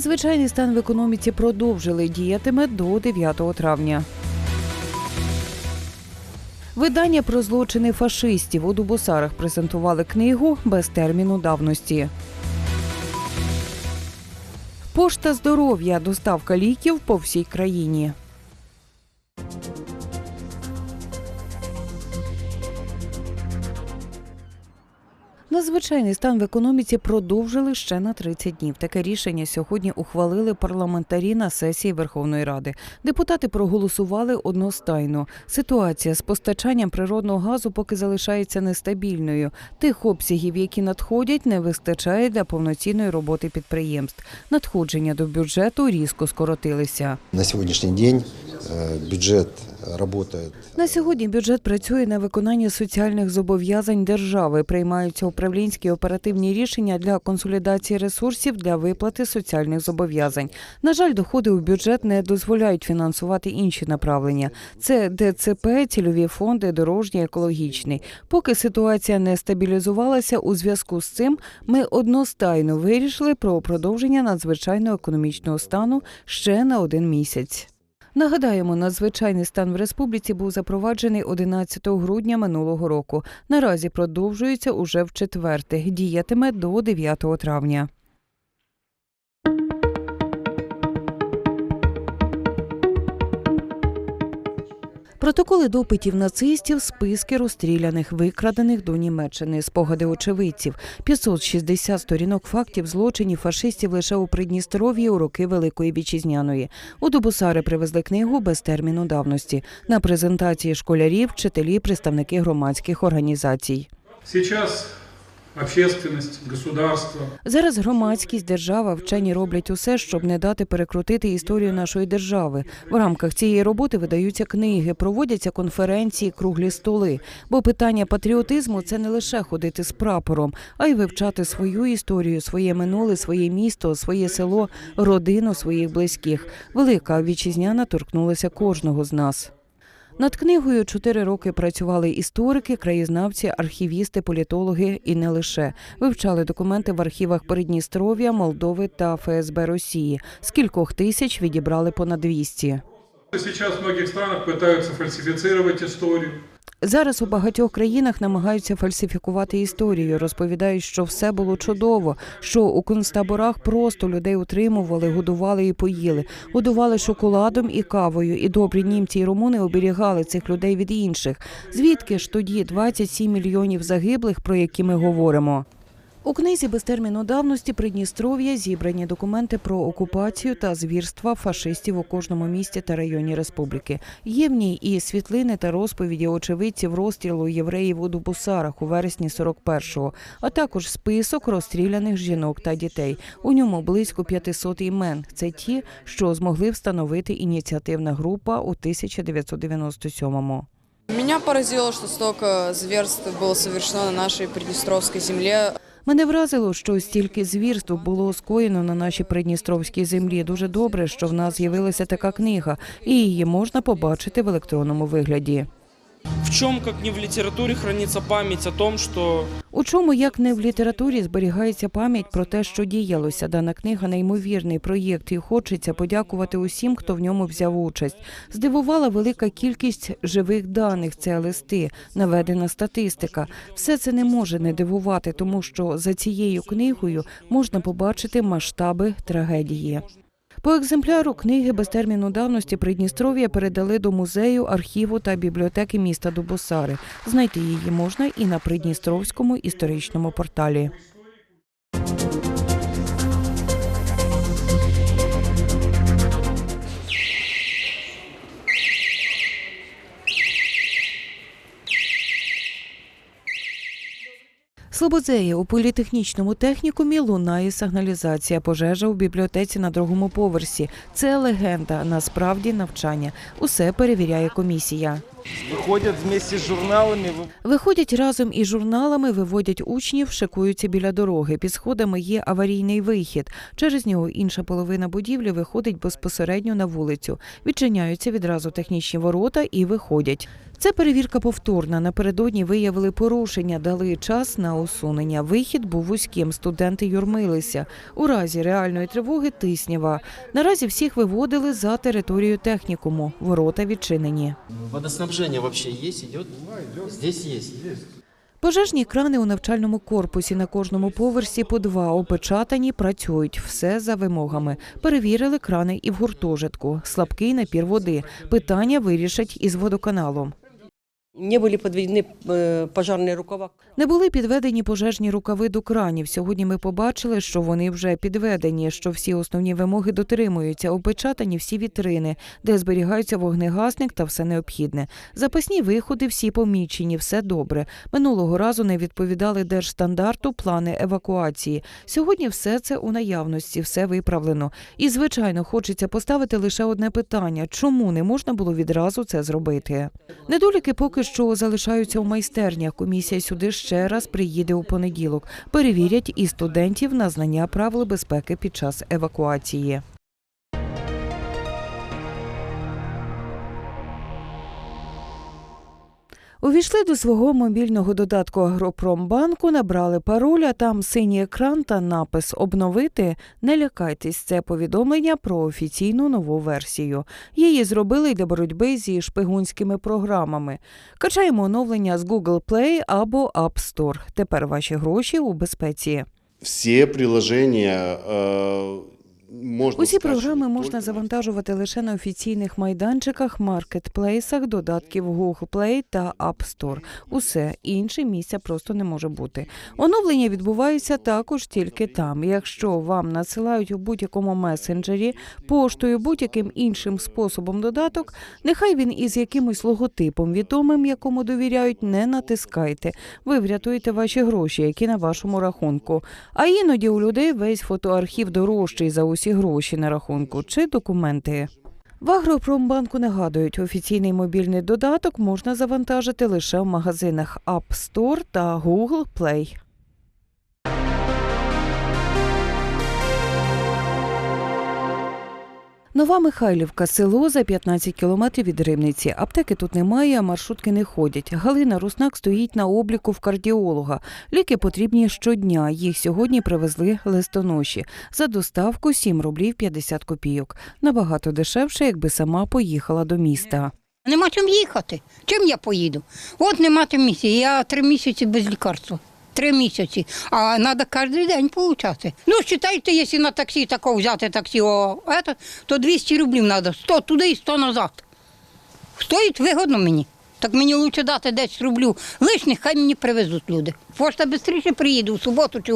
Надзвичайний стан в економіці продовжили діятиме до 9 травня. Видання про злочини фашистів у Дубосарах презентували книгу без терміну давності. Пошта здоров'я доставка ліків по всій країні. Надзвичайний стан в економіці продовжили ще на 30 днів. Таке рішення сьогодні ухвалили парламентарі на сесії Верховної Ради. Депутати проголосували одностайно. Ситуація з постачанням природного газу поки залишається нестабільною. Тих обсягів, які надходять, не вистачає для повноцінної роботи підприємств. Надходження до бюджету різко скоротилися. На сегодняшний день бюджет работает На сьогодні бюджет працює на виконання соціальних зобов'язань держави. Приймаються управлінські оперативні рішення для консолідації ресурсів для виплати соціальних зобов'язань. На жаль, доходи у бюджет не дозволяють фінансувати інші направлення. Це ДЦП, цільові фонди, дорожній, екологічний. Поки ситуація не стабілізувалася, у зв'язку з цим ми одностайно вирішили про продовження надзвичайного економічного стану ще на один місяць. Нагадаємо, надзвичайний стан в республіці був запроваджений 11 грудня минулого року. Наразі продовжується уже в четверте. Діятиме до 9 травня. Протоколи допитів нацистів, списки розстріляних, викрадених до Німеччини, спогади очевидців, 560 сторінок фактів злочинів фашистів лише у Придністров'ї у роки Великої Вітчизняної. У Дубусари привезли книгу без терміну давності. На презентації школярів, вчителі, представники громадських організацій. Сейчас общественность, государство Зараз громадськість, держава, вчені роблять усе, щоб не дати перекрутити історію нашої держави. В рамках цієї роботи видаються книги, проводяться конференції, круглі столи. Бо питання патріотизму це не лише ходити з прапором, а й вивчати свою історію, своє минуле, своє місто, своє село, родину своїх близьких. Велика вітчизняна торкнулася кожного з нас. Над книгою чотири роки працювали історики, краєзнавці, архівісти, політологи і не лише вивчали документи в архівах Придністров'я, Молдови та ФСБ Росії. З кількох тисяч відібрали понад 200. Зараз в багатьох странах намагаються фальсифицировать историю. Зараз у багатьох країнах намагаються фальсифікувати історію. Розповідають, що все було чудово, що у концтаборах просто людей утримували, годували і поїли, годували шоколадом і кавою. І добрі німці і румуни оберігали цих людей від інших. Звідки ж тоді 27 мільйонів загиблих, про які ми говоримо? У книзі без терміну давності Придністров'я зібрані документи про окупацію та звірства фашистів у кожному місті та районі республіки. Є в ній і світлини та розповіді очевидців розстрілу євреїв у Дубусарах у вересні 41-го, а також список розстріляних жінок та дітей. У ньому близько 500 імен. Це ті, що змогли встановити ініціативна група у 1997-му. Меня поразило, что столько зверств было совершено на нашей Приднестровской земле. Мене вразило, що стільки звірств було скоєно на нашій придністровській землі. Дуже добре, що в нас з'явилася така книга, і її можна побачити в електронному вигляді. В чем, как не в литературе, хранится память о том, что У чому, як не в літературі, зберігається пам'ять про те, що діялося. Дана книга неймовірний проєкт, і хочеться подякувати усім, хто в ньому взяв участь. Здивувала велика кількість живих даних. Це листи, наведена статистика. Все це не може не дивувати, тому що за цією книгою можна побачити масштаби трагедії. По екземпляру книги без терміну давності Придністров'я передали до музею, архіву та бібліотеки міста Дубосари. Знайти її можна і на Придністровському історичному порталі. Слободзеї у політехнічному технікумі лунає сигналізація. Пожежа у бібліотеці на другому поверсі. Це легенда, насправді навчання. Усе перевіряє комісія. Выходят вместе с журналами. Виходять разом із журналами, виводять учнів, шикуються біля дороги. Під сходами є аварійний вихід. Через нього інша половина будівлі виходить безпосередньо на вулицю. Відчиняються відразу технічні ворота і виходять. Це перевірка повторна. Напередодні виявили порушення, дали час на усунення. Вихід був вузьким. Студенти юрмилися. У разі реальної тривоги Тиснява. Наразі всіх виводили за територію технікуму. Ворота відчинені. Водоснабжение вообще есть, идет? Здесь есть. Пожежні крани у навчальному корпусі на кожному поверсі по два опечатані, працюють. Все за вимогами. Перевірили крани і в гуртожитку. Слабкий напір води. Питання вирішать із водоканалом. Не были подведены э, пожарные рукава. Не були підведені пожежні рукави до кранів. Сьогодні ми побачили, що вони вже підведені, що всі основні вимоги дотримуються. Опечатані всі вітрини, де зберігаються вогнегасник та все необхідне. Запасні виходи всі помічені, все добре. Минулого разу не відповідали держстандарту плани евакуації. Сьогодні все це у наявності, все виправлено. І звичайно, хочеться поставити лише одне питання: чому не можна було відразу це зробити? Недоліки поки що залишаються у майстернях. Комісія сюди ще раз приїде у понеділок. Перевірять і студентів на знання правил безпеки під час евакуації. Увійшли до свого мобільного додатку Агропромбанку, набрали пароль, а там синій екран та напис Обновити. Не лякайтесь, це повідомлення про офіційну нову версію. Її зробили для боротьби зі шпигунськими програмами. Качаємо оновлення з Google Play або App Store. Тепер ваші гроші у безпеці. Все приложения э, можно Усі програми можна завантажувати лише на офіційних майданчиках, маркетплейсах, додатків Google Play та App Store. Усе інше місця просто не може бути. Оновлення відбувається також тільки там. Якщо вам надсилають у будь-якому месенджері, поштою, будь-яким іншим способом додаток, нехай він із якимось логотипом відомим, якому довіряють, не натискайте. Ви врятуєте ваші гроші, які на вашому рахунку. А іноді у людей весь фотоархів дорожчий за усі гроші на рахунку чи документи. В Агропромбанку нагадують, офіційний мобільний додаток можна завантажити лише в магазинах App Store та Google Play. Нова Михайлівка село за 15 кілометрів від Римниці. Аптеки тут немає, а маршрутки не ходять. Галина Руснак стоїть на обліку в кардіолога. Ліки потрібні щодня. Їх сьогодні привезли листоноші. За доставку 7 рублів 50 копійок. Набагато дешевше, якби сама поїхала до міста. Нема чим їхати. Чим я поїду? От нема тим місця. Я три місяці без лікарства. Три місяці. А треба кожен день получати. Ну, вважайте, якщо на таксі такого взяти таксі, о, это, то 200 рублів треба. 100 туди і 100 назад. Стоїть вигодно мені. Так мені краще дати 10 рублів лишніх, хай мені привезуть люди. Пошта швидше приїде в суботу, чи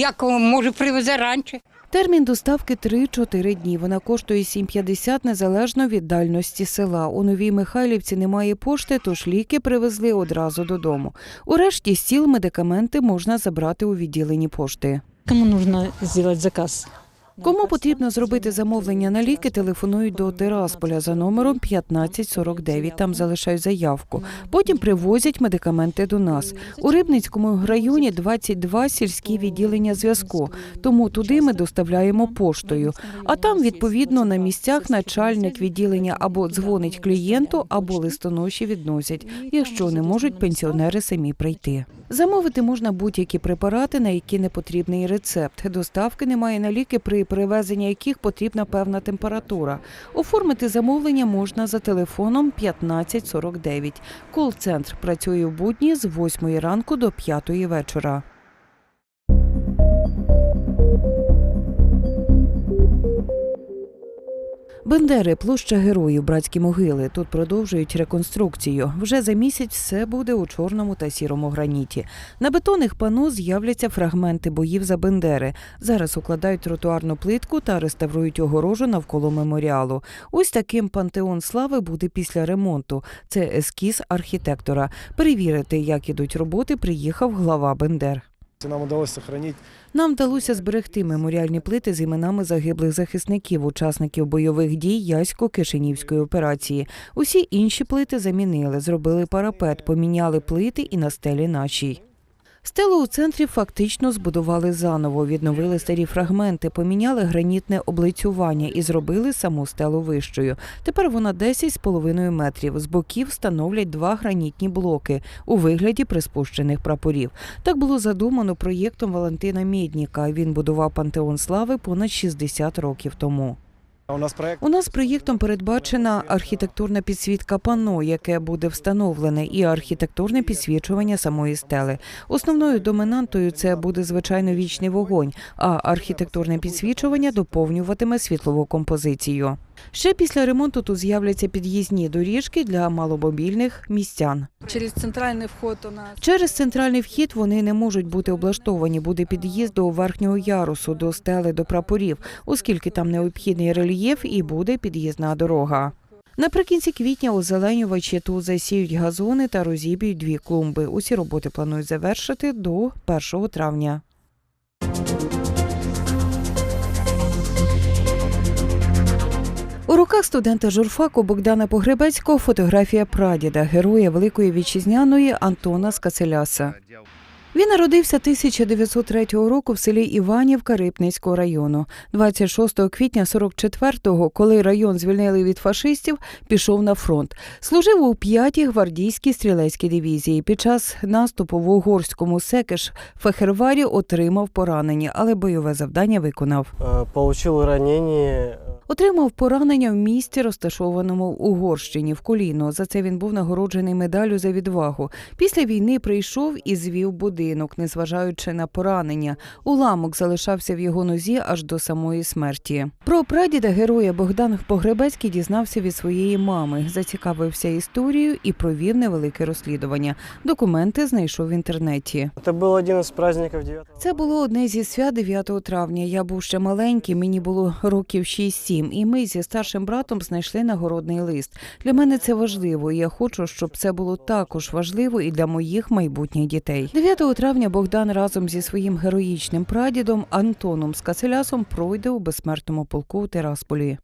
як може привезе раніше. Термін доставки 3-4 дні. Вона коштує 7,50 незалежно від дальності села. У Новій Михайлівці немає пошти, тож ліки привезли одразу додому. У решті сіл медикаменти можна забрати у відділенні пошти. Кому потрібно зробити заказ? Кому потрібно зробити замовлення на ліки, телефонують до Тирасполя за номером 1549. Там залишають заявку. Потім привозять медикаменти до нас. У Рибницькому районі 22 сільські відділення зв'язку. Тому туди ми доставляємо поштою. А там, відповідно, на місцях начальник відділення або дзвонить клієнту, або листоноші відносять, якщо не можуть пенсіонери самі прийти. Замовити можна будь-які препарати, на які не потрібний рецепт. Доставки немає на ліки, при перевезенні яких потрібна певна температура. Оформити замовлення можна за телефоном 1549. Кол-центр працює в будні з 8 ранку до 5 вечора. Бендери, площа героїв, братські могили. Тут продовжують реконструкцію. Вже за місяць все буде у чорному та сірому граніті. На бетонних пано з'являться фрагменти боїв за Бендери. Зараз укладають тротуарну плитку та реставрують огорожу навколо меморіалу. Ось таким пантеон слави буде після ремонту. Це ескіз архітектора. Перевірити, як ідуть роботи, приїхав глава Бендер. Нам вдалося сохранить Нам вдалося зберегти меморіальні плити з іменами загиблих захисників, учасників бойових дій Ясько-Кишинівської операції. Усі інші плити замінили, зробили парапет, поміняли плити і на стелі нашій. Стелу у центрі фактично збудували заново, відновили старі фрагменти, поміняли гранітне облицювання і зробили саму стелу вищою. Тепер вона 10,5 метрів. З боків встановлять два гранітні блоки у вигляді приспущених прапорів. Так було задумано проєктом Валентина Мєдніка. Він будував пантеон слави понад 60 років тому. У нас проєктом передбачена архітектурна підсвітка панно, яке буде встановлене, і архітектурне підсвічування самої стели. Основною доминантою це буде звичайно вічний вогонь, а архітектурне підсвічування доповнюватиме світлову композицію. Ще після ремонту тут з'являться під'їзні доріжки для маломобільних містян. Через центральный вход у нас. Через центральний вхід вони не можуть бути облаштовані. Буде під'їзд до верхнього ярусу, до стели, до прапорів, оскільки там необхідний рельєф і буде під'їзна дорога. Наприкінці квітня озеленювачі тут засіють газони та розіб'ють дві клумби. Усі роботи планують завершити до 1 травня. Руках студента журфаку Богдана Погребецького фотографія прадіда, героя Великої вітчизняної Антона Скацеляса. Він народився 1903 року в селі Іванівка Рипницького району. 26 квітня 44-го, коли район звільнили від фашистів, пішов на фронт. Служив у 5-й гвардійській стрілецькій дивізії. Під час наступу в угорському секеш Фехерварі отримав поранення, але бойове завдання виконав. э, получил ранение. Отримав поранення в місті, розташованому в Угорщині в коліно. За це він був нагороджений медаллю за відвагу. Після війни прийшов і звів будинок, незважаючи на поранення. Уламок залишався в його нозі аж до самої смерті. Про прадіда героя Богдан Погребецький дізнався від своєї мами, зацікавився історією і провів невелике розслідування. Документи знайшов в інтернеті. Это был один из праздников 9 Це було одне зі свят 9 травня. Я був ще маленький, мені було років 6-7, і ми зі старшим братом знайшли нагородний лист. Для мене це важливо, і я хочу, щоб це було також важливо і для моїх майбутніх дітей. 9 травня Богдан разом зі своїм героїчним прадідом Антоном Скацелясом пройде у безсмертному полку у Тирасполі.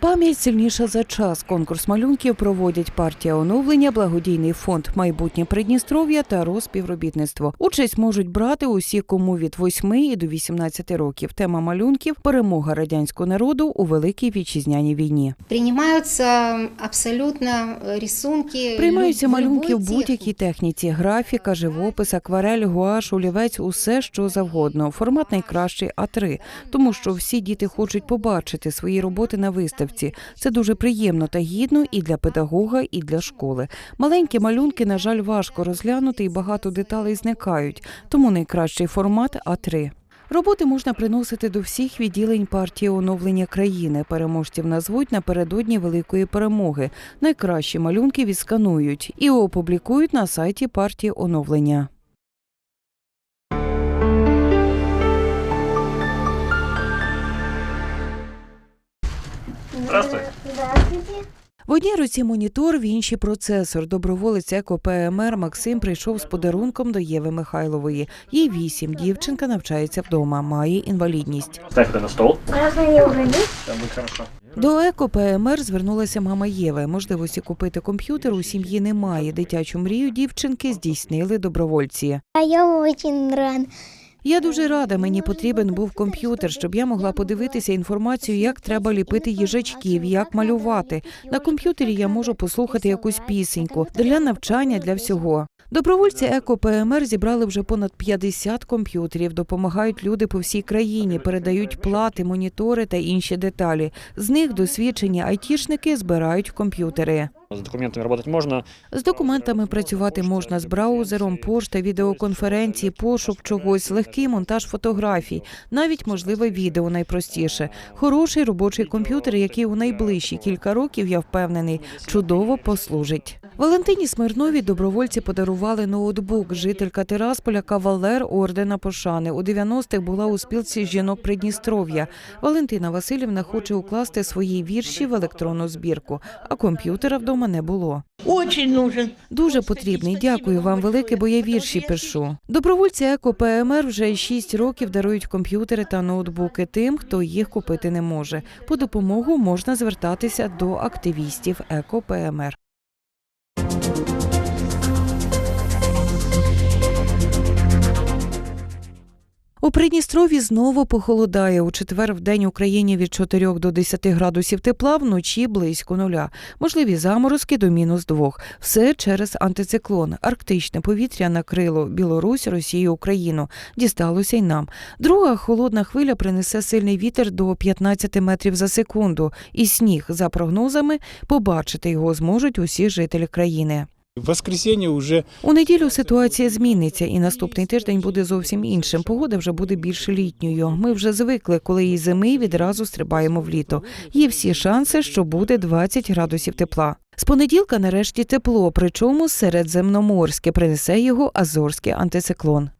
Пам'ять сильніша за час. Конкурс малюнків проводять партія оновлення, благодійний фонд майбутнє Придністров'я та розпівробітництво. Участь можуть брати усі, кому від 8 і до 18 років. Тема малюнків перемога радянського народу у великій вітчизняній війні. Принимаются абсолютно э, рисунки. Приймаються малюнки в будь-якій техніці: графіка, живопис, акварель, гуаш, олівець, усе що завгодно. Формат найкращий А3, тому що всі діти хочуть побачити свої роботи на виставці. Це дуже приємно та гідно і для педагога, і для школи. Маленькі малюнки, на жаль, важко розглянути, і багато деталей зникають. Тому найкращий формат А3. Роботи можна приносити до всіх відділень партії оновлення країни. Переможців назвуть напередодні великої перемоги. Найкращі малюнки відсканують і опублікують на сайті партії оновлення. В одній руці монітор, в іншій процесор. Доброволець еко ПМР Максим прийшов з подарунком до Єви Михайлової. Їй вісім. Дівчинка навчається вдома, має інвалідність. Ставь на стол. Все будет хорошо. До еко ПМР звернулася мама Єви. Можливості купити комп'ютер у сім'ї немає. Дитячу мрію дівчинки здійснили добровольці. А я очень рад. Я дуже рада. Мені потрібен був комп'ютер, щоб я могла подивитися інформацію, як треба ліпити їжачків, як малювати. На комп'ютері я можу послухати якусь пісеньку для навчання, для всього. Добровольці еко ПМР зібрали вже понад 50 комп'ютерів. Допомагають люди по всій країні, передають плати, монітори та інші деталі. З них досвідчені айтішники збирають комп'ютери. С документами работать можно. З документами працювати можна з браузером, пошта, відеоконференції, пошук чогось, легкий монтаж фотографій, навіть можливе відео найпростіше. Хороший робочий комп'ютер, який у найближчі кілька років, я впевнений, чудово послужить. Валентині Смирновій добровольці подарували ноутбук. Жителька Тирасполя кавалер ордена пошани. У 90-х була у спілці жінок Придністров'я. Валентина Васильівна хоче укласти свої вірші в електронну збірку, а комп'ютера вдома не було. Очень нужен. Дуже потрібний. Дякую вам велике, бо я вірші пишу. Добровольці Еко ПМР вже 6 років дарують комп'ютери та ноутбуки тим, хто їх купити не може. По допомогу можна звертатися до активістів Еко ПМР. У Придністрові знову похолодає. У четвер в день Україні від 4 до 10 градусів тепла, вночі близько нуля. Можливі заморозки до мінус двох. Все через антициклон. Арктичне повітря накрило Білорусь, Росію, Україну. Дісталося й нам. Друга холодна хвиля принесе сильний вітер до 15 метрів за секунду. І сніг, за прогнозами, побачити його зможуть усі жителі країни. В воскресенье уже У неділю ситуація зміниться, і наступний тиждень буде зовсім іншим. Погода вже буде більш літньою. Ми вже звикли, коли і зими відразу стрибаємо в літо. Є всі шанси, що буде 20 градусів тепла. З понеділка нарешті тепло, причому середземноморське принесе його азорський антициклон.